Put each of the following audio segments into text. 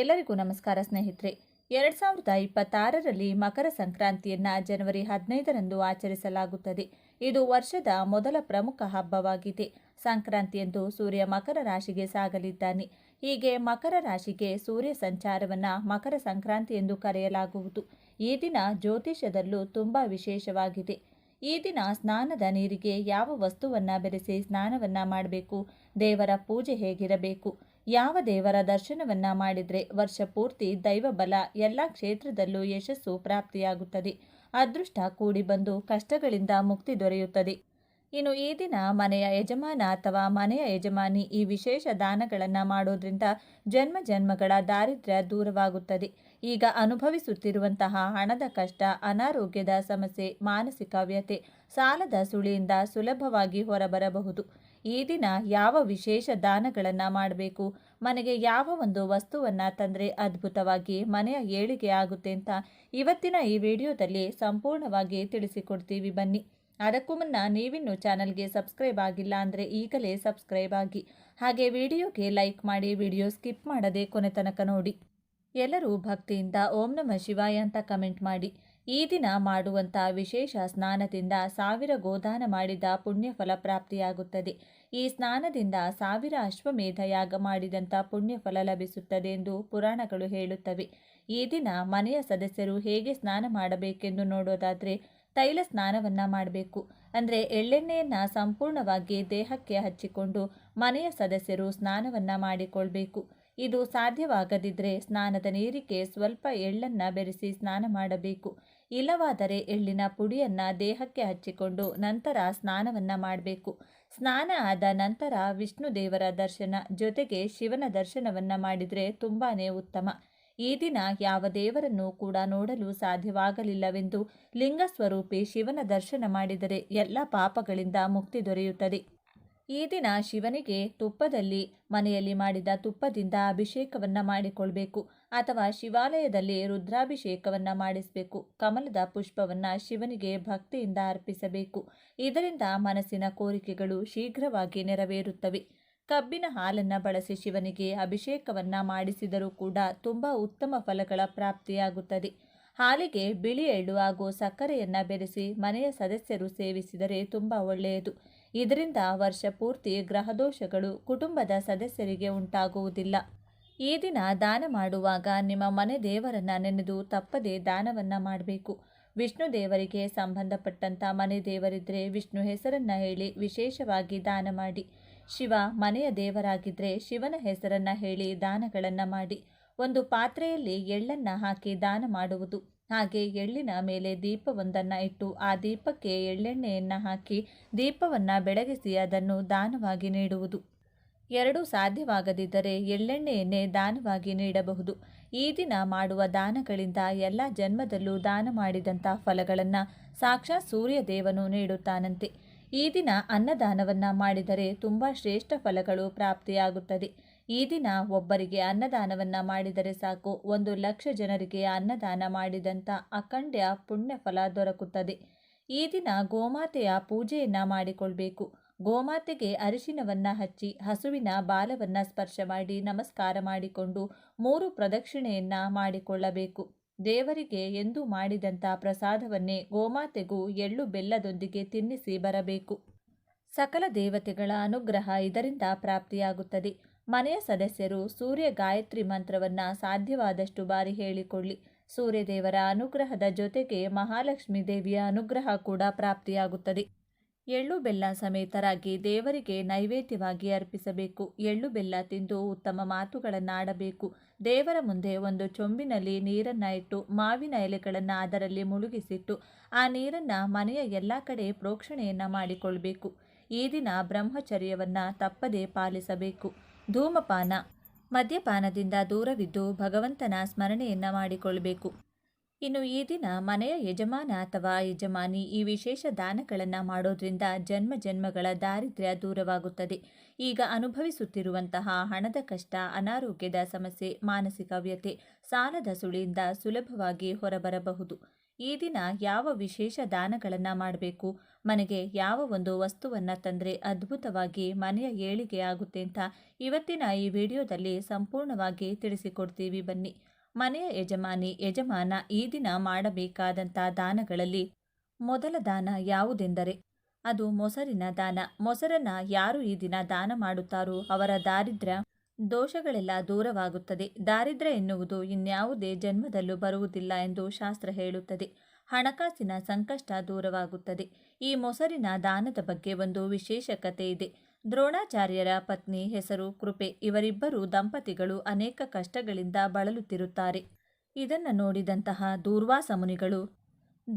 ಎಲ್ಲರಿಗೂ ನಮಸ್ಕಾರ ಸ್ನೇಹಿತರೆ. ಎರಡು ಸಾವಿರದ ಇಪ್ಪತ್ತಾರರಲ್ಲಿ ಮಕರ ಸಂಕ್ರಾಂತಿಯನ್ನು ಜನವರಿ ಹದಿನೈದರಂದು ಆಚರಿಸಲಾಗುತ್ತದೆ. ಇದು ವರ್ಷದ ಮೊದಲ ಪ್ರಮುಖ ಹಬ್ಬವಾಗಿದೆ. ಸಂಕ್ರಾಂತಿಯಂದು ಸೂರ್ಯ ಮಕರ ರಾಶಿಗೆ ಸಾಗಲಿದ್ದಾನೆ. ಹೀಗೆ ಮಕರ ರಾಶಿಗೆ ಸೂರ್ಯ ಸಂಚಾರವನ್ನು ಮಕರ ಸಂಕ್ರಾಂತಿ ಎಂದು ಕರೆಯಲಾಗುವುದು. ಈ ದಿನ ಜ್ಯೋತಿಷ್ಯದಲ್ಲೂ ತುಂಬ ವಿಶೇಷವಾಗಿದೆ. ಈ ದಿನ ಸ್ನಾನದ ನೀರಿಗೆ ಯಾವ ವಸ್ತುವನ್ನು ಬೆರೆಸಿ ಸ್ನಾನವನ್ನು ಮಾಡಬೇಕು, ದೇವರ ಪೂಜೆ ಹೇಗಿರಬೇಕು ಯಾವ ದೇವರ ದರ್ಶನವನ್ನ ಮಾಡಿದರೆ ವರ್ಷ ಪೂರ್ತಿ ದೈವ ಬಲ ಎಲ್ಲ ಕ್ಷೇತ್ರದಲ್ಲೂ ಯಶಸ್ಸು ಪ್ರಾಪ್ತಿಯಾಗುತ್ತದೆ. ಅದೃಷ್ಟ ಕೂಡಿ ಬಂದು ಕಷ್ಟಗಳಿಂದ ಮುಕ್ತಿ ದೊರೆಯುತ್ತದೆ. ಇನ್ನು ಈ ದಿನ ಮನೆಯ ಯಜಮಾನ ಅಥವಾ ಮನೆಯ ಯಜಮಾನಿ ಈ ವಿಶೇಷ ದಾನಗಳನ್ನು ಮಾಡೋದ್ರಿಂದ ಜನ್ಮ ಜನ್ಮಗಳ ದಾರಿದ್ರ್ಯ ದೂರವಾಗುತ್ತದೆ. ಈಗ ಅನುಭವಿಸುತ್ತಿರುವಂತಹ ಹಣದ ಕಷ್ಟ, ಅನಾರೋಗ್ಯದ ಸಮಸ್ಯೆ, ಮಾನಸಿಕ ವ್ಯತೆ ಸಾಲದ ಸುಳಿಯಿಂದ ಸುಲಭವಾಗಿ ಹೊರಬರಬಹುದು. ಈ ದಿನ ಯಾವ ವಿಶೇಷ ದಾನಗಳನ್ನು ಮಾಡಬೇಕು? ಮನೆಗೆ ಯಾವ ಒಂದು ವಸ್ತುವನ್ನು ತಂದರೆ ಅದ್ಭುತವಾಗಿ ಮನೆಯ ಏಳಿಗೆ ಆಗುತ್ತೆ ಅಂತ ಇವತ್ತಿನ ಈ ವಿಡಿಯೋದಲ್ಲಿ ಸಂಪೂರ್ಣವಾಗಿ ತಿಳಿಸಿಕೊಡ್ತೀವಿ ಬನ್ನಿ. ಅದಕ್ಕೂ ಮುನ್ನ ನೀವಿನ್ನು ಚಾನಲ್ಗೆ ಸಬ್ಸ್ಕ್ರೈಬ್ ಆಗಿಲ್ಲ ಅಂದರೆ ಈಗಲೇ ಸಬ್ಸ್ಕ್ರೈಬ್ ಆಗಿ. ಹಾಗೆ ವಿಡಿಯೋಗೆ ಲೈಕ್ ಮಾಡಿ ವಿಡಿಯೋ ಸ್ಕಿಪ್ ಮಾಡದೆ ಕೊನೆ ತನಕ ನೋಡಿ. ಎಲ್ಲರೂ ಭಕ್ತಿಯಿಂದ ಓಂ ನಮ ಶಿವಾಯ ಅಂತ ಕಮೆಂಟ್ ಮಾಡಿ. ಈ ದಿನ ಮಾಡುವಂಥ ವಿಶೇಷ ಸ್ನಾನದಿಂದ ಸಾವಿರ ಗೋದಾನ ಮಾಡಿದ ಪುಣ್ಯ ಫಲ ಪ್ರಾಪ್ತಿಯಾಗುತ್ತದೆ. ಈ ಸ್ನಾನದಿಂದ ಸಾವಿರ ಅಶ್ವಮೇಧ ಯಾಗ ಮಾಡಿದಂಥ ಪುಣ್ಯಫಲ ಲಭಿಸುತ್ತದೆ ಎಂದು ಪುರಾಣಗಳು ಹೇಳುತ್ತವೆ. ಈ ದಿನ ಮನೆಯ ಸದಸ್ಯರು ಹೇಗೆ ಸ್ನಾನ ಮಾಡಬೇಕೆಂದು ನೋಡೋದಾದರೆ ತೈಲ ಸ್ನಾನವನ್ನು ಮಾಡಬೇಕು. ಅಂದರೆ ಎಳ್ಳೆಣ್ಣೆಯನ್ನು ಸಂಪೂರ್ಣವಾಗಿ ದೇಹಕ್ಕೆ ಹಚ್ಚಿಕೊಂಡು ಮನೆಯ ಸದಸ್ಯರು ಸ್ನಾನವನ್ನು ಮಾಡಿಕೊಳ್ಬೇಕು. ಇದು ಸಾಧ್ಯವಾಗದಿದ್ದರೆ ಸ್ನಾನದ ನೀರಿಗೆ ಸ್ವಲ್ಪ ಎಳ್ಳನ್ನು ಬೆರೆಸಿ ಸ್ನಾನ ಮಾಡಬೇಕು. ಇಲ್ಲವಾದರೆ ಎಳ್ಳಿನ ಪುಡಿಯನ್ನು ದೇಹಕ್ಕೆ ಹಚ್ಚಿಕೊಂಡು ನಂತರ ಸ್ನಾನವನ್ನು ಮಾಡಬೇಕು. ಸ್ನಾನ ಆದ ನಂತರ ವಿಷ್ಣು ದೇವರ ದರ್ಶನ ಜೊತೆಗೆ ಶಿವನ ದರ್ಶನವನ್ನು ಮಾಡಿದರೆ ತುಂಬಾ ಉತ್ತಮ. ಈ ದಿನ ಯಾವ ದೇವರನ್ನು ಕೂಡ ನೋಡಲು ಸಾಧ್ಯವಾಗಲಿಲ್ಲವೆಂದು ಲಿಂಗಸ್ವರೂಪಿ ಶಿವನ ದರ್ಶನ ಮಾಡಿದರೆ ಎಲ್ಲ ಪಾಪಗಳಿಂದ ಮುಕ್ತಿ ದೊರೆಯುತ್ತದೆ. ಈ ದಿನ ಶಿವನಿಗೆ ತುಪ್ಪದಲ್ಲಿ, ಮನೆಯಲ್ಲಿ ಮಾಡಿದ ತುಪ್ಪದಿಂದ ಅಭಿಷೇಕವನ್ನು ಮಾಡಿಕೊಳ್ಬೇಕು ಅಥವಾ ಶಿವಾಲಯದಲ್ಲಿ ರುದ್ರಾಭಿಷೇಕವನ್ನು ಮಾಡಿಸಬೇಕು. ಕಮಲದ ಪುಷ್ಪವನ್ನು ಶಿವನಿಗೆ ಭಕ್ತಿಯಿಂದ ಅರ್ಪಿಸಬೇಕು. ಇದರಿಂದ ಮನಸ್ಸಿನ ಕೋರಿಕೆಗಳು ಶೀಘ್ರವಾಗಿ ನೆರವೇರುತ್ತವೆ. ಕಬ್ಬಿನ ಹಾಲನ್ನು ಬಳಸಿ ಶಿವನಿಗೆ ಅಭಿಷೇಕವನ್ನು ಮಾಡಿಸಿದರೂ ಕೂಡ ತುಂಬ ಉತ್ತಮ ಫಲಗಳ ಪ್ರಾಪ್ತಿಯಾಗುತ್ತದೆ. ಹಾಲಿಗೆ ಬಿಳಿ ಎಳ್ಳು ಹಾಗೂ ಸಕ್ಕರೆಯನ್ನು ಬೆರೆಸಿ ಮನೆಯ ಸದಸ್ಯರು ಸೇವಿಸಿದರೆ ತುಂಬ ಒಳ್ಳೆಯದು. ಇದರಿಂದ ವರ್ಷ ಪೂರ್ತಿ ಗ್ರಹದೋಷಗಳು ಕುಟುಂಬದ ಸದಸ್ಯರಿಗೆ ಉಂಟಾಗುವುದಿಲ್ಲ. ಈ ದಿನ ದಾನ ಮಾಡುವಾಗ ನಿಮ್ಮ ಮನೆ ದೇವರನ್ನು ನೆನೆದು ತಪ್ಪದೆ ದಾನವನ್ನು ಮಾಡಬೇಕು. ವಿಷ್ಣು ದೇವರಿಗೆ ಸಂಬಂಧಪಟ್ಟಂಥ ಮನೆ ದೇವರಿದ್ದರೆ ವಿಷ್ಣು ಹೆಸರನ್ನು ಹೇಳಿ ವಿಶೇಷವಾಗಿ ದಾನ ಮಾಡಿ. ಶಿವ ಮನೆಯ ದೇವರಾಗಿದ್ದರೆ ಶಿವನ ಹೆಸರನ್ನು ಹೇಳಿ ದಾನಗಳನ್ನು ಮಾಡಿ. ಒಂದು ಪಾತ್ರೆಯಲ್ಲಿ ಎಳ್ಳನ್ನು ಹಾಕಿ ದಾನ ಮಾಡುವುದು. ಹಾಗೆ ಎಳ್ಳಿನ ಮೇಲೆ ದೀಪವೊಂದನ್ನು ಇಟ್ಟು ಆ ದೀಪಕ್ಕೆ ಎಳ್ಳೆಣ್ಣೆಯನ್ನು ಹಾಕಿ ದೀಪವನ್ನು ಬೆಳಗಿಸಿ ಅದನ್ನು ದಾನವಾಗಿ ನೀಡುವುದು. ಎರಡು ಸಾಧ್ಯವಾಗದಿದ್ದರೆ ಎಳ್ಳೆಣ್ಣೆಯನ್ನೇ ದಾನವಾಗಿ ನೀಡಬಹುದು. ಈ ದಿನ ಮಾಡುವ ದಾನಗಳಿಂದ ಎಲ್ಲ ಜನ್ಮದಲ್ಲೂ ದಾನ ಮಾಡಿದಂಥ ಫಲಗಳನ್ನು ಸಾಕ್ಷಾತ್ ಸೂರ್ಯದೇವನು ನೀಡುತ್ತಾನಂತೆ. ಈ ದಿನ ಅನ್ನದಾನವನ್ನು ಮಾಡಿದರೆ ತುಂಬ ಶ್ರೇಷ್ಠ ಫಲಗಳು ಪ್ರಾಪ್ತಿಯಾಗುತ್ತದೆ. ಈ ದಿನ ಒಬ್ಬರಿಗೆ ಅನ್ನದಾನವನ್ನು ಮಾಡಿದರೆ ಸಾಕು. ಒಂದು ಲಕ್ಷ ಜನರಿಗೆ ಅನ್ನದಾನ ಮಾಡಿದಂಥ ಅಖಂಡ್ಯ ಪುಣ್ಯ ಫಲ ದೊರಕುತ್ತದೆ. ಈ ದಿನ ಗೋಮಾತೆಯ ಪೂಜೆಯನ್ನು ಮಾಡಿಕೊಳ್ಬೇಕು. ಗೋಮಾತೆಗೆ ಅರಿಶಿನವನ್ನು ಹಚ್ಚಿ, ಹಸುವಿನ ಬಾಲವನ್ನು ಸ್ಪರ್ಶ ಮಾಡಿ, ನಮಸ್ಕಾರ ಮಾಡಿಕೊಂಡು ಮೂರು ಪ್ರದಕ್ಷಿಣೆಯನ್ನು ಮಾಡಿಕೊಳ್ಳಬೇಕು. ದೇವರಿಗೆ ಎಂದು ಮಾಡಿದಂಥ ಪ್ರಸಾದವನ್ನೇ ಗೋಮಾತೆಗೂ ಎಳ್ಳು ಬೆಲ್ಲದೊಂದಿಗೆ ತಿನ್ನಿಸಿ ಬರಬೇಕು. ಸಕಲ ದೇವತೆಗಳ ಅನುಗ್ರಹ ಇದರಿಂದ ಪ್ರಾಪ್ತಿಯಾಗುತ್ತದೆ. ಮನೆಯ ಸದಸ್ಯರು ಸೂರ್ಯ ಗಾಯತ್ರಿ ಮಂತ್ರವನ್ನು ಸಾಧ್ಯವಾದಷ್ಟು ಬಾರಿ ಹೇಳಿಕೊಳ್ಳಿ. ಸೂರ್ಯದೇವರ ಅನುಗ್ರಹದ ಜೊತೆಗೆ ಮಹಾಲಕ್ಷ್ಮೀ ದೇವಿಯ ಅನುಗ್ರಹ ಕೂಡ ಪ್ರಾಪ್ತಿಯಾಗುತ್ತದೆ. ಎಳ್ಳು ಬೆಲ್ಲ ಸಮೇತರಾಗಿ ದೇವರಿಗೆ ನೈವೇದ್ಯವಾಗಿ ಅರ್ಪಿಸಬೇಕು. ಎಳ್ಳು ಬೆಲ್ಲ ತಿಂದು ಉತ್ತಮ ಮಾತುಗಳನ್ನು ಆಡಬೇಕು ದೇವರ ಮುಂದೆ ಒಂದು ಚೊಂಬಿನಲ್ಲಿ ನೀರನ್ನು ಇಟ್ಟು ಮಾವಿನ ಎಲೆಗಳನ್ನು ಅದರಲ್ಲಿ ಮುಳುಗಿಸಿಟ್ಟು ಆ ನೀರನ್ನು ಮನೆಯ ಎಲ್ಲ ಕಡೆ ಪ್ರೋಕ್ಷಣೆಯನ್ನು ಮಾಡಿಕೊಳ್ಬೇಕು. ಈ ದಿನ ಬ್ರಹ್ಮಚರ್ಯವನ್ನು ತಪ್ಪದೇ ಪಾಲಿಸಬೇಕು. ಧೂಮಪಾನ. ಮದ್ಯಪಾನದಿಂದ ದೂರವಿದ್ದು ಭಗವಂತನ ಸ್ಮರಣೆಯನ್ನು ಮಾಡಿಕೊಳ್ಳಬೇಕು ಇನ್ನು ಈ ದಿನ ಮನೆಯ ಯಜಮಾನ ಅಥವಾ ಯಜಮಾನಿ ಈ ವಿಶೇಷ ದಾನಗಳನ್ನು ಮಾಡೋದ್ರಿಂದ ಜನ್ಮ ಜನ್ಮಗಳ ದಾರಿದ್ರ್ಯ ದೂರವಾಗುತ್ತದೆ. ಈಗ ಅನುಭವಿಸುತ್ತಿರುವಂತಹ ಹಣದ ಕಷ್ಟ, ಅನಾರೋಗ್ಯದ ಸಮಸ್ಯೆ, ಮಾನಸಿಕ ವ್ಯತೆ ಸಾಲದ ಸುಳಿಯಿಂದ ಸುಲಭವಾಗಿ ಹೊರಬರಬಹುದು. ಈ ದಿನ ಯಾವ ವಿಶೇಷ ದಾನಗಳನ್ನು ಮಾಡಬೇಕು? ಮನೆಗೆ ಯಾವ ಒಂದು ವಸ್ತುವನ್ನು ತಂದರೆ ಅದ್ಭುತವಾಗಿ ಮನೆಯ ಏಳಿಗೆ ಆಗುತ್ತೆ ಅಂತ ಇವತ್ತಿನ ಈ ವಿಡಿಯೋದಲ್ಲಿ ಸಂಪೂರ್ಣವಾಗಿ ತಿಳಿಸಿಕೊಡ್ತೀವಿ ಬನ್ನಿ. ಮನೆಯ ಯಜಮಾನಿ, ಯಜಮಾನ ಈ ದಿನ ಮಾಡಬೇಕಾದಂಥ ದಾನಗಳಲ್ಲಿ ಮೊದಲ ದಾನ ಯಾವುದೆಂದರೆ, ಅದು ಮೊಸರಿನ ದಾನ. ಮೊಸರನ್ನ ಯಾರು ಈ ದಿನ ದಾನ ಮಾಡುತ್ತಾರೋ ಅವರ ದಾರಿದ್ರ್ಯ ದೋಷಗಳೆಲ್ಲ ದೂರವಾಗುತ್ತದೆ. ದಾರಿದ್ರ್ಯ ಎನ್ನುವುದು ಇನ್ಯಾವುದೇ ಜನ್ಮದಲ್ಲೂ ಬರುವುದಿಲ್ಲ ಎಂದು ಶಾಸ್ತ್ರ ಹೇಳುತ್ತದೆ. ಹಣಕಾಸಿನ ಸಂಕಷ್ಟ ದೂರವಾಗುತ್ತದೆ. ಈ ಮೊಸರಿನ ದಾನದ ಬಗ್ಗೆ ಒಂದು ವಿಶೇಷ ಕಥೆ ಇದೆ. ದ್ರೋಣಾಚಾರ್ಯರ ಪತ್ನಿ ಹೆಸರು ಕೃಪೆ. ಇವರಿಬ್ಬರು ದಂಪತಿಗಳು ಅನೇಕ ಕಷ್ಟಗಳಿಂದ ಬಳಲುತ್ತಿರುತ್ತಾರೆ. ಇದನ್ನು ನೋಡಿದಂತಹ ದೂರ್ವಾಸ ಮುನಿಗಳು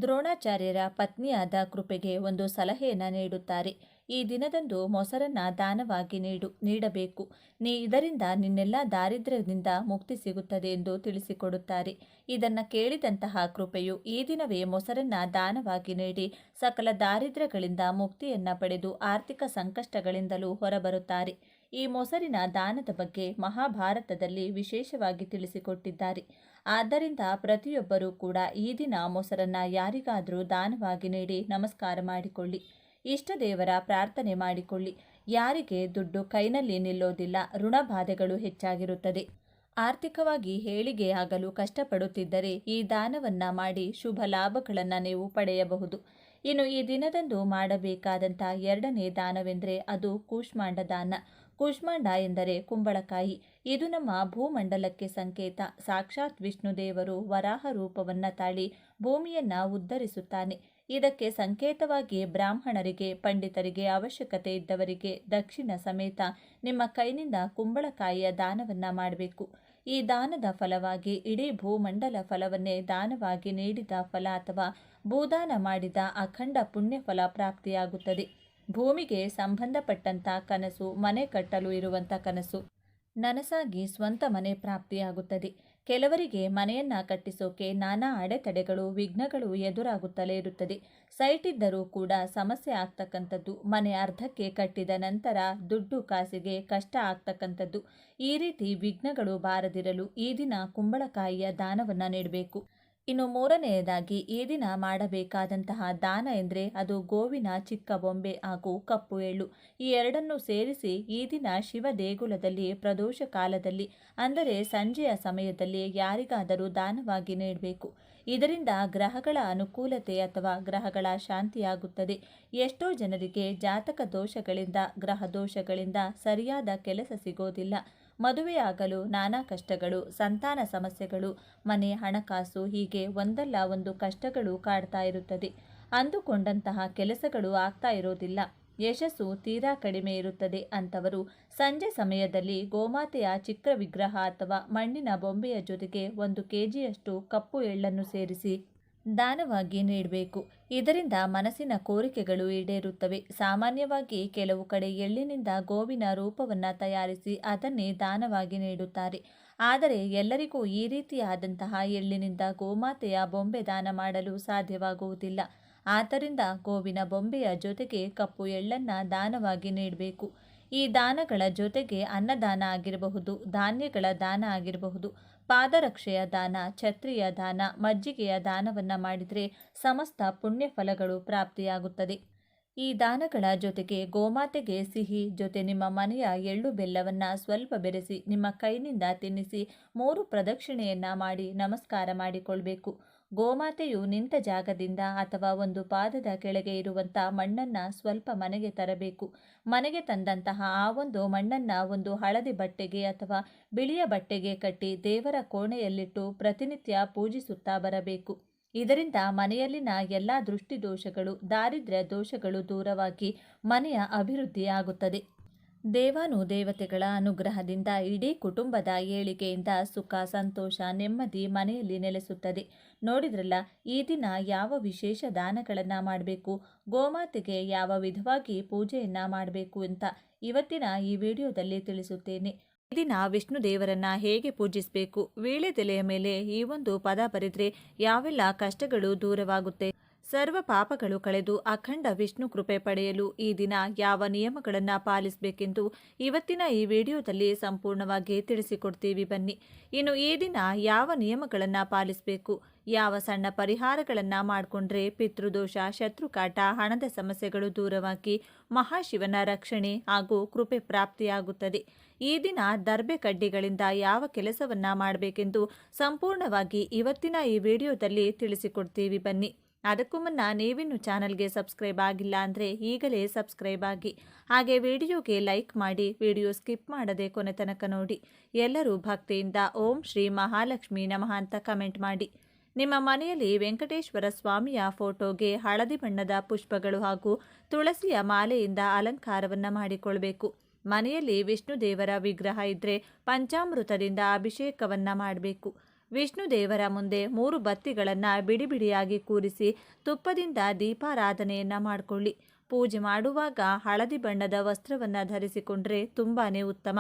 ದ್ರೋಣಾಚಾರ್ಯರ ಪತ್ನಿಯಾದ ಕೃಪೆಗೆ ಒಂದು ಸಲಹೆಯನ್ನು ನೀಡುತ್ತಾರೆ. ಈ ದಿನದಂದು ಮೊಸರನ್ನ ದಾನವಾಗಿ ನೀಡು, ನೀಡಬೇಕು. ನೀ ಇದರಿಂದ ನಿನ್ನೆಲ್ಲ ದಾರಿದ್ರ್ಯದಿಂದ ಮುಕ್ತಿ ಸಿಗುತ್ತದೆ ಎಂದು ತಿಳಿಸಿಕೊಡುತ್ತಾರೆ. ಇದನ್ನು ಕೇಳಿದಂತಹ ಕೃಪೆಯು ಈ ದಿನವೇ ಮೊಸರನ್ನ ದಾನವಾಗಿ ನೀಡಿ ಸಕಲ ದಾರಿದ್ರ್ಯಗಳಿಂದ ಮುಕ್ತಿಯನ್ನ ಪಡೆದು ಆರ್ಥಿಕ ಸಂಕಷ್ಟಗಳಿಂದಲೂ ಹೊರಬರುತ್ತಾರೆ. ಈ ಮೊಸರಿನ ದಾನದ ಬಗ್ಗೆ ಮಹಾಭಾರತದಲ್ಲಿ ವಿಶೇಷವಾಗಿ ತಿಳಿಸಿಕೊಟ್ಟಿದ್ದಾರೆ. ಆದ್ದರಿಂದ ಪ್ರತಿಯೊಬ್ಬರೂ ಕೂಡ ಈ ದಿನ ಮೊಸರನ್ನ ಯಾರಿಗಾದರೂ ದಾನವಾಗಿ ನೀಡಿ ನಮಸ್ಕಾರ ಮಾಡಿಕೊಳ್ಳಿ. ಇಷ್ಟ ದೇವರ ಪ್ರಾರ್ಥನೆ ಮಾಡಿಕೊಳ್ಳಿ. ಯಾರಿಗೆ ದುಡ್ಡು ಕೈನಲ್ಲಿ ನಿಲ್ಲೋದಿಲ್ಲ ಋಣಬಾಧೆಗಳು ಹೆಚ್ಚಾಗಿರುತ್ತದೆ. ಆರ್ಥಿಕವಾಗಿ ಹೇಳಿಗೆಯಾಗಲು ಕಷ್ಟಪಡುತ್ತಿದ್ದರೆ ಈ ದಾನವನ್ನ ಮಾಡಿ ಶುಭ ಲಾಭಗಳನ್ನು ನೀವು ಪಡೆಯಬಹುದು. ಇನ್ನು ಈ ದಿನದಂದು ಮಾಡಬೇಕಾದಂಥ ಎರಡನೇ ದಾನವೆಂದರೆ ಅದು ಕೂಷ್ಮಾಂಡ ದಾನ. ಕೂಷ್ಮಾಂಡ ಎಂದರೆ ಕುಂಬಳಕಾಯಿ. ಇದು ನಮ್ಮ ಭೂಮಂಡಲಕ್ಕೆ ಸಂಕೇತ. ಸಾಕ್ಷಾತ್ ವಿಷ್ಣುದೇವರು ವರಾಹ ರೂಪವನ್ನು ತಾಳಿ ಭೂಮಿಯನ್ನು ಉದ್ಧರಿಸುತ್ತಾನೆ. ಇದಕ್ಕೆ ಸಂಕೇತವಾಗಿ ಬ್ರಾಹ್ಮಣರಿಗೆ, ಪಂಡಿತರಿಗೆ ಅವಶ್ಯಕತೆ ಇದ್ದವರಿಗೆ ದಕ್ಷಿಣ ಸಮೇತ ನಿಮ್ಮ ಕೈನಿಂದ ಕುಂಬಳಕಾಯಿಯ ದಾನವನ್ನ ಮಾಡಬೇಕು. ಈ ದಾನದ ಫಲವಾಗಿ ಇಡೀ ಭೂಮಂಡಲ ಫಲವನ್ನೇ ದಾನವಾಗಿ ನೀಡಿದ ಫಲ ಅಥವಾ ಭೂದಾನ ಮಾಡಿದ ಅಖಂಡ ಪುಣ್ಯ ಫಲ ಪ್ರಾಪ್ತಿಯಾಗುತ್ತದೆ. ಭೂಮಿಗೆ ಸಂಬಂಧಪಟ್ಟಂತ ಕನಸು, ಮನೆ ಕಟ್ಟಲು ಇರುವಂಥ ಕನಸು, ನನಸಾಗಿ ಸ್ವಂತ ಮನೆ ಪ್ರಾಪ್ತಿಯಾಗುತ್ತದೆ. ಕೆಲವರಿಗೆ ಮನೆಯನ್ನ ಕಟ್ಟಿಸೋಕೆ ನಾನಾ ಅಡೆತಡೆಗಳು, ವಿಘ್ನಗಳು ಎದುರಾಗುತ್ತಲೇ ಇರುತ್ತದೆ. ಸೈಟ್ ಇದ್ದರೂ ಕೂಡ ಸಮಸ್ಯೆ ಆಗ್ತಕ್ಕಂಥದ್ದು ಮನೆ ಅರ್ಧಕ್ಕೆ ಕಟ್ಟಿದ ನಂತರ ದುಡ್ಡು ಕಾಸಿಗೆ ಕಷ್ಟ ಆಗ್ತಕ್ಕಂಥದ್ದು. ಈ ರೀತಿ ವಿಘ್ನಗಳು ಬಾರದಿರಲು ಈ ದಿನ ಕುಂಬಳಕಾಯಿಯ ದಾನವನ್ನು ನೀಡಬೇಕು. ಇನ್ನು ಮೂರನೆಯದಾಗಿ ಈ ದಿನ ಮಾಡಬೇಕಾದಂತಹ ದಾನ ಎಂದರೆ ಅದು ಗೋವಿನ, ಚಿಕ್ಕ ಬೊಂಬೆ ಹಾಗೂ ಕಪ್ಪು ಎಳ್ಳು. ಈ ಎರಡನ್ನು ಸೇರಿಸಿ ಈ ದಿನ ಶಿವ ದೇಗುಲದಲ್ಲಿ ಪ್ರದೋಷ ಕಾಲದಲ್ಲಿ, ಅಂದರೆ ಸಂಜೆಯ ಸಮಯದಲ್ಲಿ ಯಾರಿಗಾದರೂ ದಾನವಾಗಿ ನೀಡಬೇಕು. ಇದರಿಂದ ಗ್ರಹಗಳ ಅನುಕೂಲತೆ ಅಥವಾ ಗ್ರಹಗಳ ಶಾಂತಿಯಾಗುತ್ತದೆ. ಎಷ್ಟೋ ಜನರಿಗೆ ಜಾತಕ ದೋಷಗಳಿಂದ, ಗ್ರಹ ದೋಷಗಳಿಂದ ಸರಿಯಾದ ಕೆಲಸ ಸಿಗೋದಿಲ್ಲ. ಮದುವೆಯಾಗಲು ನಾನಾ ಕಷ್ಟಗಳು, ಸಂತಾನ ಸಮಸ್ಯೆಗಳು, ಮನೆ, ಹಣಕಾಸು ಹೀಗೆ ಒಂದಲ್ಲ ಒಂದು ಕಷ್ಟಗಳು ಕಾಡ್ತಾ ಇರುತ್ತದೆ. ಅಂದುಕೊಂಡಂತಹ ಕೆಲಸಗಳು ಆಗ್ತಾ ಇರೋದಿಲ್ಲ. ಯಶಸ್ಸು ತೀರಾ ಕಡಿಮೆ ಇರುತ್ತದೆ ಅಂತವರು ಸಂಜೆ ಸಮಯದಲ್ಲಿ ಗೋಮಾತೆಯ ಚಿಕ್ಕ ವಿಗ್ರಹ ಅಥವಾ ಮಣ್ಣಿನ ಬೊಂಬೆಯ ಜೊತೆಗೆ ಒಂದು ಕೆಜಿಯಷ್ಟು ಕಪ್ಪು ಎಳ್ಳನ್ನು ಸೇರಿಸಿ ದಾನವಾಗಿ ನೀಡಬೇಕು. ಇದರಿಂದ ಮನಸ್ಸಿನ ಕೋರಿಕೆಗಳು ಈಡೇರುತ್ತವೆ. ಸಾಮಾನ್ಯವಾಗಿ ಕೆಲವು ಕಡೆ ಎಳ್ಳಿನಿಂದ ಗೋವಿನ ರೂಪವನ್ನು ತಯಾರಿಸಿ ಅದನ್ನೇ ದಾನವಾಗಿ ನೀಡುತ್ತಾರೆ. ಆದರೆ ಎಲ್ಲರಿಗೂ ಈ ರೀತಿಯಾದಂತಹ ಎಳ್ಳಿನಿಂದ ಗೋಮಾತೆಯ ಬೊಂಬೆ ದಾನ ಮಾಡಲು ಸಾಧ್ಯವಾಗುವುದಿಲ್ಲ. ಆದ್ದರಿಂದ ಗೋವಿನ ಬೊಂಬೆಯ ಜೊತೆಗೆ ಕಪ್ಪು ಎಳ್ಳನ್ನು ದಾನವಾಗಿ ನೀಡಬೇಕು. ಈ ದಾನಗಳ ಜೊತೆಗೆ ಅನ್ನದಾನ ಆಗಿರಬಹುದು, ಧಾನ್ಯಗಳ ದಾನ ಆಗಿರಬಹುದು. ಪಾದರಕ್ಷೆಯ ದಾನ, ಛತ್ರಿಯ ದಾನ, ಮಜ್ಜಿಗೆಯ ದಾನವನ್ನು ಮಾಡಿದರೆ ಸಮಸ್ತ ಪುಣ್ಯ ಫಲಗಳು ಪ್ರಾಪ್ತಿಯಾಗುತ್ತದೆ. ಈ ದಾನಗಳ ಜೊತೆಗೆ ಗೋಮಾತೆಗೆ ಸಿಹಿ ಜೊತೆ ನಿಮ್ಮ ಮನೆಯ ಎಳ್ಳು ಬೆಲ್ಲವನ್ನು ಸ್ವಲ್ಪ ಬೆರೆಸಿ ನಿಮ್ಮ ಕೈನಿಂದ ತಿನ್ನಿಸಿ, ಮೂರು ಪ್ರದಕ್ಷಿಣೆಯನ್ನ ಮಾಡಿ ನಮಸ್ಕಾರ ಮಾಡಿಕೊಳ್ಬೇಕು. ಗೋಮಾತೆಯು ನಿಂತ ಜಾಗದಿಂದ ಅಥವಾ ಒಂದು ಪಾದದ ಕೆಳಗೆ ಇರುವಂಥ ಮಣ್ಣನ್ನು ಸ್ವಲ್ಪ ಮನೆಗೆ ತರಬೇಕು. ಮನೆಗೆ ತಂದಂತಹ ಆ ಒಂದು ಮಣ್ಣನ್ನು ಒಂದು ಹಳದಿ ಬಟ್ಟೆಗೆ ಅಥವಾ ಬಿಳಿಯ ಬಟ್ಟೆಗೆ ಕಟ್ಟಿ ದೇವರ ಕೋಣೆಯಲ್ಲಿಟ್ಟು ಪ್ರತಿನಿತ್ಯ ಪೂಜಿಸುತ್ತಾ ಬರಬೇಕು. ಇದರಿಂದ ಮನೆಯಲ್ಲಿನ ಎಲ್ಲ ದೃಷ್ಟಿ ದೋಷಗಳು ದಾರಿದ್ರ್ಯ ದೋಷಗಳು ದೂರವಾಗಿ ಮನೆಯ ಅಭಿವೃದ್ಧಿಯಾಗುತ್ತದೆ. ದೇವಾನು ದೇವತೆಗಳ ಅನುಗ್ರಹದಿಂದ ಇಡೀ ಕುಟುಂಬದ ಏಳಿಗೆಯಿಂದ ಸುಖ, ಸಂತೋಷ, ನೆಮ್ಮದಿ ಮನೆಯಲ್ಲಿ ನೆಲೆಸುತ್ತದೆ. ನೋಡಿದ್ರಲ್ಲ, ಈ ದಿನ ಯಾವ ವಿಶೇಷ ದಾನಗಳನ್ನು ಮಾಡಬೇಕು? ಗೋಮಾತೆಗೆ ಯಾವ ವಿಧವಾಗಿ ಪೂಜೆಯನ್ನು ಮಾಡಬೇಕು ಅಂತ ಇವತ್ತಿನ ಈ ವಿಡಿಯೋದಲ್ಲಿ ತಿಳಿಸುತ್ತೇನೆ. ಈ ದಿನ ವಿಷ್ಣು ದೇವರನ್ನ ಹೇಗೆ ಪೂಜಿಸಬೇಕು? ವೀಳೆದೆಲೆಯ ಮೇಲೆ ಈ ಒಂದು ಪದ ಬರೆದ್ರೆ ಯಾವೆಲ್ಲ ಕಷ್ಟಗಳು ದೂರವಾಗುತ್ತೆ? ಸರ್ವ ಪಾಪಗಳು ಕಳೆದು ಅಖಂಡ ವಿಷ್ಣು ಕೃಪೆ ಪಡೆಯಲು ಈ ದಿನ ಯಾವ ನಿಯಮಗಳನ್ನು ಪಾಲಿಸಬೇಕೆಂದು ಇವತ್ತಿನ ಈ ವಿಡಿಯೋದಲ್ಲಿ ಸಂಪೂರ್ಣವಾಗಿ ತಿಳಿಸಿಕೊಡ್ತೀವಿ ಬನ್ನಿ. ಇನ್ನು ಈ ದಿನ ಯಾವ ನಿಯಮಗಳನ್ನು ಪಾಲಿಸಬೇಕು? ಯಾವ ಸಣ್ಣ ಪರಿಹಾರಗಳನ್ನು ಮಾಡಿಕೊಂಡ್ರೆ ಪಿತೃದೋಷ, ಶತ್ರುಕಾಟ, ಹಣದ ಸಮಸ್ಯೆಗಳು ದೂರವಾಗಿ ಮಹಾಶಿವನ ರಕ್ಷಣೆ ಹಾಗೂ ಕೃಪೆ ಪ್ರಾಪ್ತಿಯಾಗುತ್ತದೆ. ಈ ದಿನ ದರ್ಬೆ ಕಡ್ಡಿಗಳಿಂದ ಯಾವ ಕೆಲಸವನ್ನು ಮಾಡಬೇಕೆಂದು ಸಂಪೂರ್ಣವಾಗಿ ಇವತ್ತಿನ ಈ ವಿಡಿಯೋದಲ್ಲಿ ತಿಳಿಸಿಕೊಡ್ತೀವಿ ಬನ್ನಿ. ಅದಕ್ಕೂ ಮುನ್ನ ನೀವಿನ್ನು ಚಾನಲ್ಗೆ ಸಬ್ಸ್ಕ್ರೈಬ್ ಆಗಿಲ್ಲ ಅಂದರೆ ಈಗಲೇ ಸಬ್ಸ್ಕ್ರೈಬ್ ಆಗಿ. ಹಾಗೆ ವಿಡಿಯೋಗೆ ಲೈಕ್ ಮಾಡಿ, ವಿಡಿಯೋ ಸ್ಕಿಪ್ ಮಾಡದೆ ಕೊನೆ ತನಕ ನೋಡಿ. ಎಲ್ಲರೂ ಭಕ್ತಿಯಿಂದ ಓಂ ಶ್ರೀ ಮಹಾಲಕ್ಷ್ಮಿ ನಮಃ ಅಂತ ಕಮೆಂಟ್ ಮಾಡಿ. ನಿಮ್ಮ ಮನೆಯಲ್ಲಿ ವೆಂಕಟೇಶ್ವರ ಸ್ವಾಮಿಯ ಫೋಟೋಗೆ ಹಳದಿ ಬಣ್ಣದ ಪುಷ್ಪಗಳು ಹಾಗೂ ತುಳಸಿಯ ಮಾಲೆಯಿಂದ ಅಲಂಕಾರವನ್ನು ಮಾಡಿಕೊಳ್ಬೇಕು. ಮನೆಯಲ್ಲಿ ವಿಷ್ಣು ದೇವರ ವಿಗ್ರಹ ಇದ್ದರೆ ಪಂಚಾಮೃತದಿಂದ ಅಭಿಷೇಕವನ್ನ ಮಾಡಬೇಕು. ವಿಷ್ಣು ದೇವರ ಮುಂದೆ ಮೂರು ಬತ್ತಿಗಳನ್ನು ಬಿಡಿ ಬಿಡಿಯಾಗಿ ಕೂರಿಸಿ ತುಪ್ಪದಿಂದ ದೀಪಾರಾಧನೆಯನ್ನು ಮಾಡಿಕೊಳ್ಳಿ. ಪೂಜೆ ಮಾಡುವಾಗ ಹಳದಿ ಬಣ್ಣದ ವಸ್ತ್ರವನ್ನು ಧರಿಸಿಕೊಂಡ್ರೆ ತುಂಬಾನೇ ಉತ್ತಮ.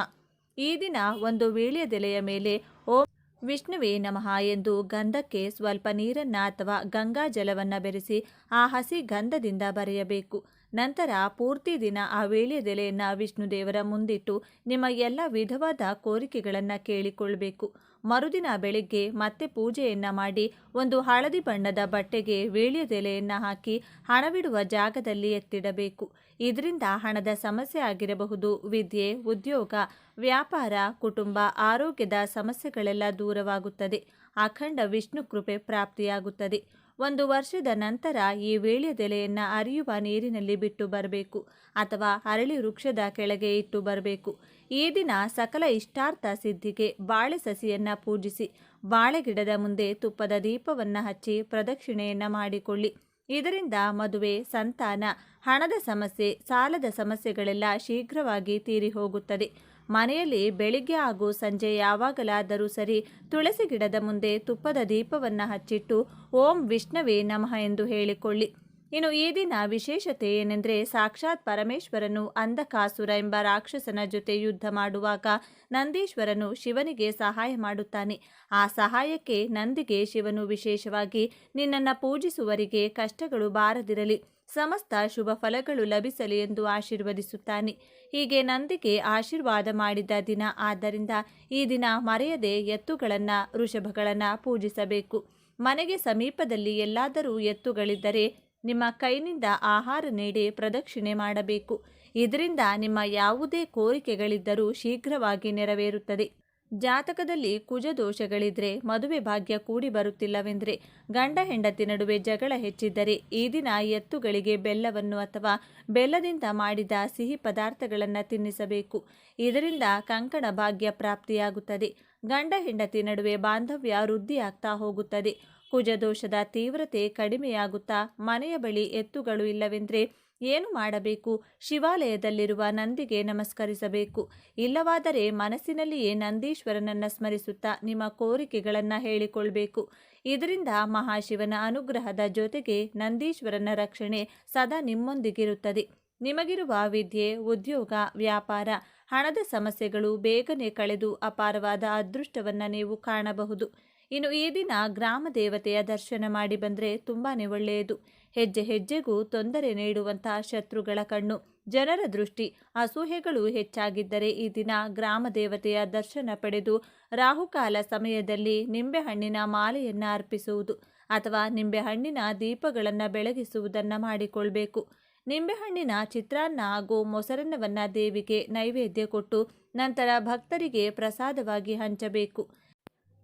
ಈ ದಿನ ಒಂದು ವೀಳ್ಯದೆಲೆಯ ಮೇಲೆ ಓಂ ವಿಷ್ಣುವೇ ನಮಃ ಎಂದು ಗಂಧಕ್ಕೆ ಸ್ವಲ್ಪ ನೀರನ್ನ ಅಥವಾ ಗಂಗಾ ಜಲವನ್ನು ಬೆರೆಸಿ ಆ ಹಸಿ ಗಂಧದಿಂದ ಬರೆಯಬೇಕು. ನಂತರ ಪೂರ್ತಿ ದಿನ ಆ ವೀಳ್ಯದೆಲೆಯನ್ನು ವಿಷ್ಣು ದೇವರ ಮುಂದಿಟ್ಟು ನಿಮ್ಮ ಎಲ್ಲ ವಿಧವಾದ ಕೋರಿಕೆಗಳನ್ನು ಕೇಳಿಕೊಳ್ಳಬೇಕು ಮರುದಿನ ಬೆಳಿಗ್ಗೆ ಮತ್ತೆ ಪೂಜೆಯನ್ನು ಮಾಡಿ ಒಂದು ಹಳದಿ ಬಣ್ಣದ ಬಟ್ಟೆಗೆ ವೀಳ್ಯದೆಲೆಯನ್ನು ಹಾಕಿ ಹಣವಿಡುವ ಜಾಗದಲ್ಲಿ ಎತ್ತಿಡಬೇಕು. ಇದರಿಂದ ಹಣದ ಸಮಸ್ಯೆ ಆಗಿರಬಹುದು. ವಿದ್ಯೆ, ಉದ್ಯೋಗ, ವ್ಯಾಪಾರ, ಕುಟುಂಬ, ಆರೋಗ್ಯದ ಸಮಸ್ಯೆಗಳೆಲ್ಲ ದೂರವಾಗುತ್ತದೆ. ಅಖಂಡ ವಿಷ್ಣು ಕೃಪೆ ಪ್ರಾಪ್ತಿಯಾಗುತ್ತದೆ. ಒಂದು ವರ್ಷದ ನಂತರ ಈ ವೀಳ್ಯದೆಲೆಯನ್ನು ಅರಿಯುವ ನೀರಿನಲ್ಲಿ ಬಿಟ್ಟು ಬರಬೇಕು ಅಥವಾ ಅರಳಿ ವೃಕ್ಷದ ಕೆಳಗೆ ಇಟ್ಟು ಬರಬೇಕು. ಈ ದಿನ ಸಕಲ ಇಷ್ಟಾರ್ಥ ಸಿದ್ಧಿಗೆ ಬಾಳೆ ಸಸಿಯನ್ನು ಪೂಜಿಸಿ, ಬಾಳೆ ಗಿಡದ ಮುಂದೆ ತುಪ್ಪದ ದೀಪವನ್ನು ಹಚ್ಚಿ ಪ್ರದಕ್ಷಿಣೆಯನ್ನು ಮಾಡಿಕೊಳ್ಳಿ. ಇದರಿಂದ ಮದುವೆ, ಸಂತಾನ, ಹಣದ ಸಮಸ್ಯೆ, ಸಾಲದ ಸಮಸ್ಯೆಗಳೆಲ್ಲ ಶೀಘ್ರವಾಗಿ ತೀರಿ ಹೋಗುತ್ತದೆ. ಮನೆಯಲ್ಲಿ ಬೆಳಿಗ್ಗೆ ಹಾಗೂ ಸಂಜೆ ಯಾವಾಗಲಾದರೂ ಸರಿ ತುಳಸಿ ಗಿಡದ ಮುಂದೆ ತುಪ್ಪದ ದೀಪವನ್ನು ಹಚ್ಚಿಟ್ಟು ಓಂ ವಿಷ್ಣುವೇ ನಮಃ ಎಂದು ಹೇಳಿಕೊಳ್ಳಿ. ಇನ್ನು ಈ ದಿನ ವಿಶೇಷತೆ ಏನೆಂದರೆ ಸಾಕ್ಷಾತ್ ಪರಮೇಶ್ವರನು ಅಂಧಕಾಸುರ ಎಂಬ ರಾಕ್ಷಸನ ಜೊತೆ ಯುದ್ಧ ಮಾಡುವಾಗ ನಂದೀಶ್ವರನು ಶಿವನಿಗೆ ಸಹಾಯ ಮಾಡುತ್ತಾನೆ. ಆ ಸಹಾಯಕ್ಕೆ ನಂದಿಗೆ ಶಿವನು ವಿಶೇಷವಾಗಿ ನಿನ್ನನ್ನು ಪೂಜಿಸುವರಿಗೆ ಕಷ್ಟಗಳು ಬಾರದಿರಲಿ. ಸಮಸ್ತ ಶುಭ ಫಲಗಳು ಲಭಿಸಲಿ ಎಂದು ಆಶೀರ್ವದಿಸುತ್ತಾನೆ. ಹೀಗೆ ನಂದಿಗೆ ಆಶೀರ್ವಾದ ಮಾಡಿದ ದಿನ. ಆದ್ದರಿಂದ ಈ ದಿನ ಮರೆಯದೆ ಎತ್ತುಗಳನ್ನು, ಋಷಭಗಳನ್ನು ಪೂಜಿಸಬೇಕು. ಮನೆಗೆ ಸಮೀಪದಲ್ಲಿ ಎಲ್ಲಾದರೂ ಎತ್ತುಗಳಿದ್ದರೆ ನಿಮ್ಮ ಕೈನಿಂದ ಆಹಾರ ನೀಡಿ ಪ್ರದಕ್ಷಿಣೆ ಮಾಡಬೇಕು. ಇದರಿಂದ ನಿಮ್ಮ ಯಾವುದೇ ಕೋರಿಕೆಗಳಿದ್ದರೂ ಶೀಘ್ರವಾಗಿ ನೆರವೇರುತ್ತದೆ. ಜಾತಕದಲ್ಲಿ ಕುಜ ದೋಷಗಳಿದ್ರೆ ಮದುವೆ ಭಾಗ್ಯ ಕೂಡಿ ಬರುತ್ತಿಲ್ಲವೆಂದರೆ ಗಂಡ ಹೆಂಡತಿ ನಡುವೆ ಜಗಳ ಹೆಚ್ಚಿದ್ದರೆ ಈ ದಿನ ಎತ್ತುಗಳಿಗೆ ಬೆಲ್ಲವನ್ನು ಅಥವಾ ಬೆಲ್ಲದಿಂದ ಮಾಡಿದ ಸಿಹಿ ಪದಾರ್ಥಗಳನ್ನು ತಿನ್ನಿಸಬೇಕು. ಇದರಿಂದ ಕಂಕಣ ಭಾಗ್ಯ ಪ್ರಾಪ್ತಿಯಾಗುತ್ತದೆ. ಗಂಡ ಹೆಂಡತಿ ನಡುವೆ ಬಾಂಧವ್ಯ ವೃದ್ಧಿಯಾಗ್ತಾ ಹೋಗುತ್ತದೆ. ಕುಜದೋಷದ ತೀವ್ರತೆ ಕಡಿಮೆಯಾಗುತ್ತಾ ಮನೆಯ ಬಳಿ ಎತ್ತುಗಳು ಇಲ್ಲವೆಂದರೆ ಏನು ಮಾಡಬೇಕು? ಶಿವಾಲಯದಲ್ಲಿರುವ ನಂದಿಗೆ ನಮಸ್ಕರಿಸಬೇಕು. ಇಲ್ಲವಾದರೆ ಮನಸ್ಸಿನಲ್ಲಿಯೇ ನಂದೀಶ್ವರನನ್ನು ಸ್ಮರಿಸುತ್ತಾ ನಿಮ್ಮ ಕೋರಿಕೆಗಳನ್ನು ಹೇಳಿಕೊಳ್ಬೇಕು. ಇದರಿಂದ ಮಹಾಶಿವನ ಅನುಗ್ರಹದ ಜೊತೆಗೆ ನಂದೀಶ್ವರನ ರಕ್ಷಣೆ ಸದಾ ನಿಮ್ಮೊಂದಿಗಿರುತ್ತದೆ. ನಿಮಗಿರುವ ವಿದ್ಯೆ, ಉದ್ಯೋಗ, ವ್ಯಾಪಾರ, ಹಣದ ಸಮಸ್ಯೆಗಳು ಬೇಗನೆ ಕಳೆದು ಅಪಾರವಾದ ಅದೃಷ್ಟವನ್ನು ನೀವು ಕಾಣಬಹುದು. ಇನ್ನು ಈ ದಿನ ಗ್ರಾಮ ದೇವತೆಯ ದರ್ಶನ ಮಾಡಿ ಬಂದರೆ ತುಂಬಾ ಒಳ್ಳೆಯದು. ಹೆಜ್ಜೆ ಹೆಜ್ಜೆಗೂ ತೊಂದರೆ ನೀಡುವಂತಹ ಶತ್ರುಗಳ ಕಣ್ಣು, ಜನರ ದೃಷ್ಟಿ ಅಸೂಹೆಗಳು ಹೆಚ್ಚಾಗಿದ್ದರೆ ಈ ದಿನ ಗ್ರಾಮ ದೇವತೆಯ ದರ್ಶನ ಪಡೆದು ರಾಹುಕಾಲ ಸಮಯದಲ್ಲಿ ನಿಂಬೆಹಣ್ಣಿನ ಮಾಲೆಯನ್ನು ಅರ್ಪಿಸುವುದು ಅಥವಾ ನಿಂಬೆಹಣ್ಣಿನ ದೀಪಗಳನ್ನು ಬೆಳಗಿಸುವುದನ್ನು ಮಾಡಿಕೊಳ್ಬೇಕು. ನಿಂಬೆಹಣ್ಣಿನ ಚಿತ್ರಾನ್ನ ಹಾಗೂ ಮೊಸರನ್ನವನ್ನು ದೇವಿಗೆ ನೈವೇದ್ಯ ಕೊಟ್ಟು ನಂತರ ಭಕ್ತರಿಗೆ ಪ್ರಸಾದವಾಗಿ ಹಂಚಬೇಕು.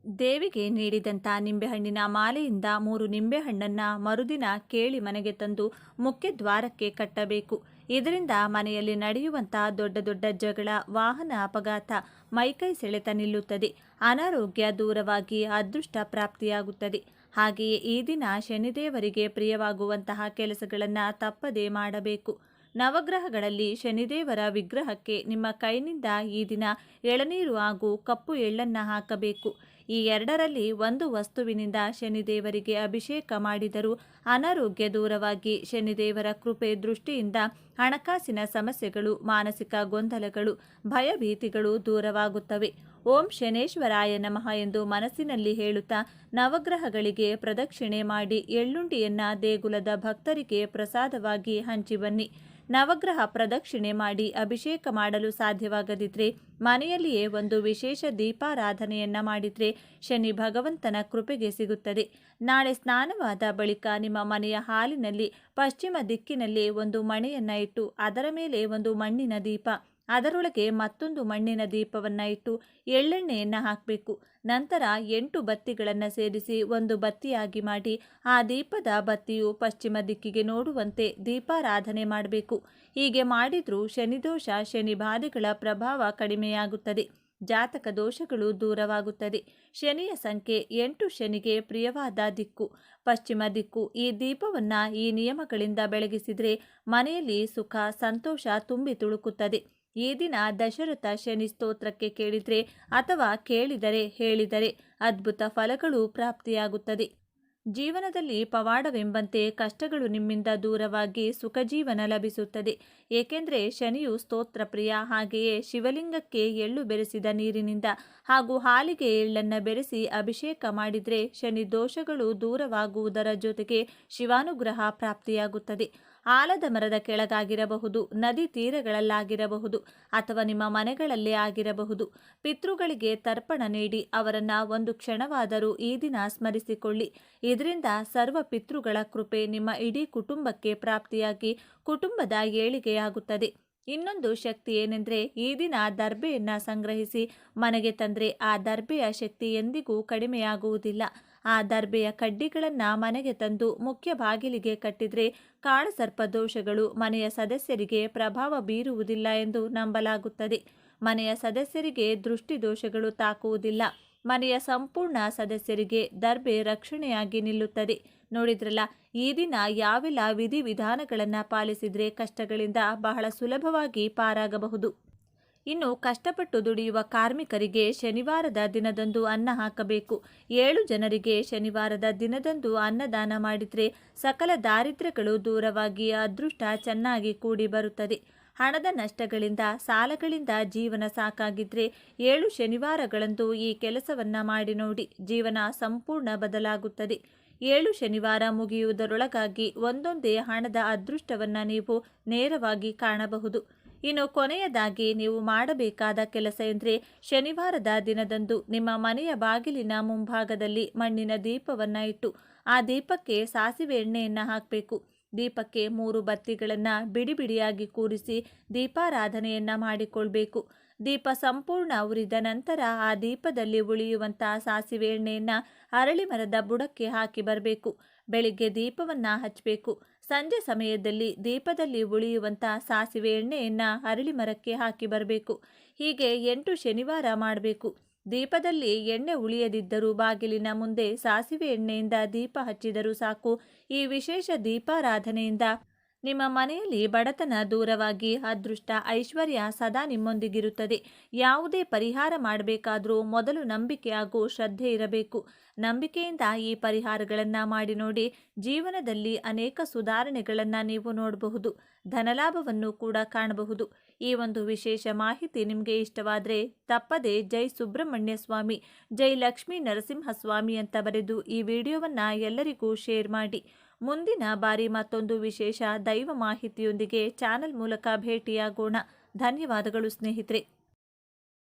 ದೇವಿಗೆ ನೀಡಿದಂಥ ನಿಂಬೆಹಣ್ಣಿನ ಮಾಲೆಯಿಂದ ಮೂರು ನಿಂಬೆಹಣ್ಣನ್ನು ಮರುದಿನ ಕೇಳಿ ಮನೆಗೆ ತಂದು ಮುಖ್ಯ ದ್ವಾರಕ್ಕೆ ಕಟ್ಟಬೇಕು. ಇದರಿಂದ ಮನೆಯಲ್ಲಿ ನಡೆಯುವಂಥ ದೊಡ್ಡ ದೊಡ್ಡ ಜಗಳ, ವಾಹನ ಅಪಘಾತ ಮೈಕೈ ಸೆಳೆತ ನಿಲ್ಲುತ್ತದೆ. ಅನಾರೋಗ್ಯ ದೂರವಾಗಿ ಅದೃಷ್ಟ ಪ್ರಾಪ್ತಿಯಾಗುತ್ತದೆ. ಹಾಗೆಯೇ ಈ ದಿನ ಶನಿದೇವರಿಗೆ ಪ್ರಿಯವಾಗುವಂತಹ ಕೆಲಸಗಳನ್ನು ತಪ್ಪದೇ ಮಾಡಬೇಕು. ನವಗ್ರಹಗಳಲ್ಲಿ ಶನಿದೇವರ ವಿಗ್ರಹಕ್ಕೆ ನಿಮ್ಮ ಕೈನಿಂದ ಈ ದಿನ ಎಳನೀರು ಹಾಗೂ ಕಪ್ಪು ಎಳ್ಳನ್ನು ಹಾಕಬೇಕು. ಈ ಎರಡರಲ್ಲಿ ಒಂದು ವಸ್ತುವಿನಿಂದ ಶನಿದೇವರಿಗೆ ಅಭಿಷೇಕ ಮಾಡಿದರೂ ಅನಾರೋಗ್ಯ ದೂರವಾಗಿ ಶನಿದೇವರ ಕೃಪೆ ದೃಷ್ಟಿಯಿಂದ ಹಣಕಾಸಿನ ಸಮಸ್ಯೆಗಳು, ಮಾನಸಿಕ ಗೊಂದಲಗಳು, ಭಯಭೀತಿಗಳು ದೂರವಾಗುತ್ತವೆ. ಓಂ ಶನೇಶ್ವರಾಯ ನಮಃ ಎಂದು ಮನಸ್ಸಿನಲ್ಲಿ ಹೇಳುತ್ತಾ ನವಗ್ರಹಗಳಿಗೆ ಪ್ರದಕ್ಷಿಣೆ ಮಾಡಿ ಎಳ್ಳುಂಡಿಯನ್ನ ದೇಗುಲದ ಭಕ್ತರಿಗೆ ಪ್ರಸಾದವಾಗಿ ಹಂಚಿ ಬನ್ನಿ. ನವಗ್ರಹ ಪ್ರದಕ್ಷಿಣೆ ಮಾಡಿ ಅಭಿಷೇಕ ಮಾಡಲು ಸಾಧ್ಯವಾಗದಿದ್ರೆ ಮನೆಯಲ್ಲಿಯೇ ಒಂದು ವಿಶೇಷ ದೀಪಾರಾಧನೆಯನ್ನ ಮಾಡಿದ್ರೆ ಶನಿ ಭಗವಂತನ ಕೃಪೆಗೆ ಸಿಗುತ್ತದೆ. ನಾಳೆ ಸ್ನಾನವಾದ ಬಳಿಕ ನಿಮ್ಮ ಮನೆಯ ಹಾಲಿನಲ್ಲಿ ಪಶ್ಚಿಮ ದಿಕ್ಕಿನಲ್ಲಿ ಒಂದು ಮಣೆಯನ್ನ ಇಟ್ಟು ಅದರ ಮೇಲೆ ಒಂದು ಮಣ್ಣಿನ ದೀಪ ಅದರೊಳಗೆ ಮತ್ತೊಂದು ಮಣ್ಣಿನ ದೀಪವನ್ನ ಇಟ್ಟು ಎಳ್ಳೆಣ್ಣೆಯನ್ನು ಹಾಕಬೇಕು. ನಂತರ ಎಂಟು ಬತ್ತಿಗಳನ್ನು ಸೇರಿಸಿ ಒಂದು ಬತ್ತಿಯಾಗಿ ಮಾಡಿ ಆ ದೀಪದ ಬತ್ತಿಯು ಪಶ್ಚಿಮ ದಿಕ್ಕಿಗೆ ನೋಡುವಂತೆ ದೀಪಾರಾಧನೆ ಮಾಡಬೇಕು. ಹೀಗೆ ಮಾಡಿದರೂ ಶನಿದೋಷ ಶನಿ ಬಾಧೆಗಳ ಪ್ರಭಾವ ಕಡಿಮೆಯಾಗುತ್ತದೆ. ಜಾತಕ ದೋಷಗಳು ದೂರವಾಗುತ್ತದೆ. ಶನಿಯ ಸಂಖ್ಯೆ ಎಂಟು ಶನಿಗೆ ಪ್ರಿಯವಾದ ದಿಕ್ಕು. ಪಶ್ಚಿಮ ದಿಕ್ಕು ಈ ದೀಪವನ್ನು ಈ ನಿಯಮಗಳಿಂದ ಬೆಳಗಿಸಿದರೆ ಮನೆಯಲ್ಲಿ ಸುಖ, ಸಂತೋಷ ತುಂಬಿ ತುಳುಕುತ್ತದೆ. ಈ ದಿನ ದಶರಥ ಶನಿ ಸ್ತೋತ್ರಕ್ಕೆ ಕೇಳಿದರೆ ಅಥವಾ ಕೇಳಿದರೆ ಹೇಳಿದರೆ ಅದ್ಭುತ ಫಲಗಳು ಪ್ರಾಪ್ತಿಯಾಗುತ್ತದೆ. ಜೀವನದಲ್ಲಿ ಪವಾಡವೆಂಬಂತೆ ಕಷ್ಟಗಳು ನಿಮ್ಮಿಂದ ದೂರವಾಗಿ ಸುಖ ಜೀವನ ಲಭಿಸುತ್ತದೆ. ಏಕೆಂದರೆ ಶನಿಯು ಸ್ತೋತ್ರ ಪ್ರಿಯ ಹಾಗೆಯೇ ಶಿವಲಿಂಗಕ್ಕೆ ಎಳ್ಳು ಬೆರೆಸಿದ ನೀರಿನಿಂದ ಹಾಗೂ ಹಾಲಿಗೆ ಎಳ್ಳನ್ನು ಬೆರೆಸಿ ಅಭಿಷೇಕ ಮಾಡಿದರೆ ಶನಿ ದೋಷಗಳು ದೂರವಾಗುವುದರ ಜೊತೆಗೆ ಶಿವಾನುಗ್ರಹ ಪ್ರಾಪ್ತಿಯಾಗುತ್ತದೆ. ಆಲದ ಮರದ ಕೆಳಗಾಗಿರಬಹುದು, ನದಿ ತೀರಗಳಲ್ಲಾಗಿರಬಹುದು ಅಥವಾ ನಿಮ್ಮ ಮನೆಗಳಲ್ಲೇ ಆಗಿರಬಹುದು. ಪಿತೃಗಳಿಗೆ ತರ್ಪಣ ನೀಡಿ ಅವರನ್ನ ಒಂದು ಕ್ಷಣವಾದರೂ ಈ ದಿನ ಸ್ಮರಿಸಿಕೊಳ್ಳಿ. ಇದರಿಂದ ಸರ್ವ ಪಿತೃಗಳ ಕೃಪೆ ನಿಮ್ಮ ಇಡೀ ಕುಟುಂಬಕ್ಕೆ ಪ್ರಾಪ್ತಿಯಾಗಿ ಕುಟುಂಬದ ಏಳಿಗೆಯಾಗುತ್ತದೆ. ಇನ್ನೊಂದು ಶಕ್ತಿ ಏನೆಂದರೆ, ಈ ದಿನ ದರ್ಬೆಯನ್ನು ಸಂಗ್ರಹಿಸಿ ಮನೆಗೆ ತಂದರೆ ಆ ದರ್ಬೆಯ ಶಕ್ತಿ ಎಂದಿಗೂ ಕಡಿಮೆಯಾಗುವುದಿಲ್ಲ. ಆ ದರ್ಬೆಯ ಕಡ್ಡಿಗಳನ್ನು ಮನೆಗೆ ತಂದು ಮುಖ್ಯ ಬಾಗಿಲಿಗೆ ಕಟ್ಟಿದರೆ ಕಾಳಸರ್ಪ ದೋಷಗಳು ಮನೆಯ ಸದಸ್ಯರಿಗೆ ಪ್ರಭಾವ ಬೀರುವುದಿಲ್ಲ ಎಂದು ನಂಬಲಾಗುತ್ತದೆ. ಮನೆಯ ಸದಸ್ಯರಿಗೆ ದೃಷ್ಟಿ ದೋಷಗಳು ತಾಕುವುದಿಲ್ಲ. ಮನೆಯ ಸಂಪೂರ್ಣ ಸದಸ್ಯರಿಗೆ ದರ್ಬೆ ರಕ್ಷಣೆಯಾಗಿ ನಿಲ್ಲುತ್ತದೆ. ನೋಡಿದ್ರಲ್ಲ, ಈ ದಿನ ಯಾವೆಲ್ಲ ವಿಧಿವಿಧಾನಗಳನ್ನು ಪಾಲಿಸಿದರೆ ಕಷ್ಟಗಳಿಂದ ಬಹಳ ಸುಲಭವಾಗಿ ಪಾರಾಗಬಹುದು. ಇನ್ನು ಕಷ್ಟಪಟ್ಟು ದುಡಿಯುವ ಕಾರ್ಮಿಕರಿಗೆ ಶನಿವಾರದ ದಿನದಂದು ಅನ್ನ ಹಾಕಬೇಕು. ಏಳು ಜನರಿಗೆ ಶನಿವಾರದ ದಿನದಂದು ಅನ್ನದಾನ ಮಾಡಿದರೆ ಸಕಲ ದಾರಿದ್ರ್ಯಗಳು ದೂರವಾಗಿ ಅದೃಷ್ಟ ಚೆನ್ನಾಗಿ ಕೂಡಿ ಬರುತ್ತದೆ. ಹಣದ ನಷ್ಟಗಳಿಂದ, ಸಾಲಗಳಿಂದ ಜೀವನ ಸಾಕಾಗಿದ್ರೆ ಏಳು ಶನಿವಾರಗಳಂದು ಈ ಕೆಲಸವನ್ನ ಮಾಡಿ ನೋಡಿ ಜೀವನ ಸಂಪೂರ್ಣ ಬದಲಾಗುತ್ತದೆ. ಏಳು ಶನಿವಾರ ಮುಗಿಯುವುದರೊಳಗಾಗಿ ಒಂದೊಂದೇ ಹಣದ ಅದೃಷ್ಟವನ್ನು ನೀವು ನೇರವಾಗಿ ಕಾಣಬಹುದು. ಇನ್ನು ಕೊನೆಯದಾಗಿ ನೀವು ಮಾಡಬೇಕಾದ ಕೆಲಸ ಎಂದರೆ ಶನಿವಾರದ ದಿನದಂದು ನಿಮ್ಮ ಮನೆಯ ಬಾಗಿಲಿನ ಮುಂಭಾಗದಲ್ಲಿ ಮಣ್ಣಿನ ದೀಪವನ್ನು ಇಟ್ಟು ಆ ದೀಪಕ್ಕೆ ಸಾಸಿವೆ ಎಣ್ಣೆಯನ್ನು ಹಾಕಬೇಕು. ದೀಪಕ್ಕೆ ಮೂರು ಬತ್ತಿಗಳನ್ನು ಬಿಡಿ ಬಿಡಿಯಾಗಿ ಕೂರಿಸಿ ದೀಪಾರಾಧನೆಯನ್ನು ಮಾಡಿಕೊಳ್ಬೇಕು. ದೀಪ ಸಂಪೂರ್ಣ ಉರಿದ ನಂತರ ಆ ದೀಪದಲ್ಲಿ ಉಳಿಯುವಂತಹ ಸಾಸಿವೆ ಎಣ್ಣೆಯನ್ನು ಅರಳಿ ಮರದ ಬುಡಕ್ಕೆ ಹಾಕಿ ಬರಬೇಕು. ಬೆಳಿಗ್ಗೆ ದೀಪವನ್ನು ಹಚ್ಚಬೇಕು ಸಂಜೆ ಸಮಯದಲ್ಲಿ ದೀಪದಲ್ಲಿ ಉಳಿಯುವಂಥ ಸಾಸಿವೆ ಎಣ್ಣೆಯನ್ನು ಅರಳಿ ಮರಕ್ಕೆ ಹಾಕಿ ಬರಬೇಕು. ಹೀಗೆ ಎಂಟು ಶನಿವಾರ ಮಾಡಬೇಕು. ದೀಪದಲ್ಲಿ ಎಣ್ಣೆ ಉಳಿಯದಿದ್ದರೂ ಬಾಗಿಲಿನ ಮುಂದೆ ಸಾಸಿವೆ ಎಣ್ಣೆಯಿಂದ ದೀಪ ಹಚ್ಚಿದರೂ ಸಾಕು. ಈ ವಿಶೇಷ ದೀಪಾರಾಧನೆಯಿಂದ ನಿಮ್ಮ ಮನೆಯಲ್ಲಿ ಬಡತನ ದೂರವಾಗಿ ಅದೃಷ್ಟ ಐಶ್ವರ್ಯ ಸದಾ ನಿಮ್ಮೊಂದಿಗಿರುತ್ತದೆ. ಯಾವುದೇ ಪರಿಹಾರ ಮಾಡಬೇಕಾದರೂ ಮೊದಲು ನಂಬಿಕೆ ಹಾಗೂ ಶ್ರದ್ಧೆ ಇರಬೇಕು. ನಂಬಿಕೆಯಿಂದ ಈ ಪರಿಹಾರಗಳನ್ನು ಮಾಡಿ ನೋಡಿ ಜೀವನದಲ್ಲಿ ಅನೇಕ ಸುಧಾರಣೆಗಳನ್ನು ನೀವು ನೋಡಬಹುದು. ಧನಲಾಭವನ್ನು ಕೂಡ ಕಾಣಬಹುದು. ಈ ಒಂದು ವಿಶೇಷ ಮಾಹಿತಿ ನಿಮಗೆ ಇಷ್ಟವಾದರೆ ತಪ್ಪದೆ ಜೈ ಸುಬ್ರಹ್ಮಣ್ಯ ಸ್ವಾಮಿ, ಜೈ ಲಕ್ಷ್ಮೀ ನರಸಿಂಹಸ್ವಾಮಿ ಅಂತ ಬರೆದು ಈ ವಿಡಿಯೋವನ್ನು ಎಲ್ಲರಿಗೂ ಶೇರ್ ಮಾಡಿ. ಮುಂದಿನ ಬಾರಿ ಮತ್ತೊಂದು ವಿಶೇಷ ದೈವ ಮಾಹಿತಿಯೊಂದಿಗೆ ಚಾನೆಲ್ ಮೂಲಕ ಭೇಟಿಯಾಗೋಣ. ಧನ್ಯವಾದಗಳು ಸ್ನೇಹಿತರೆ.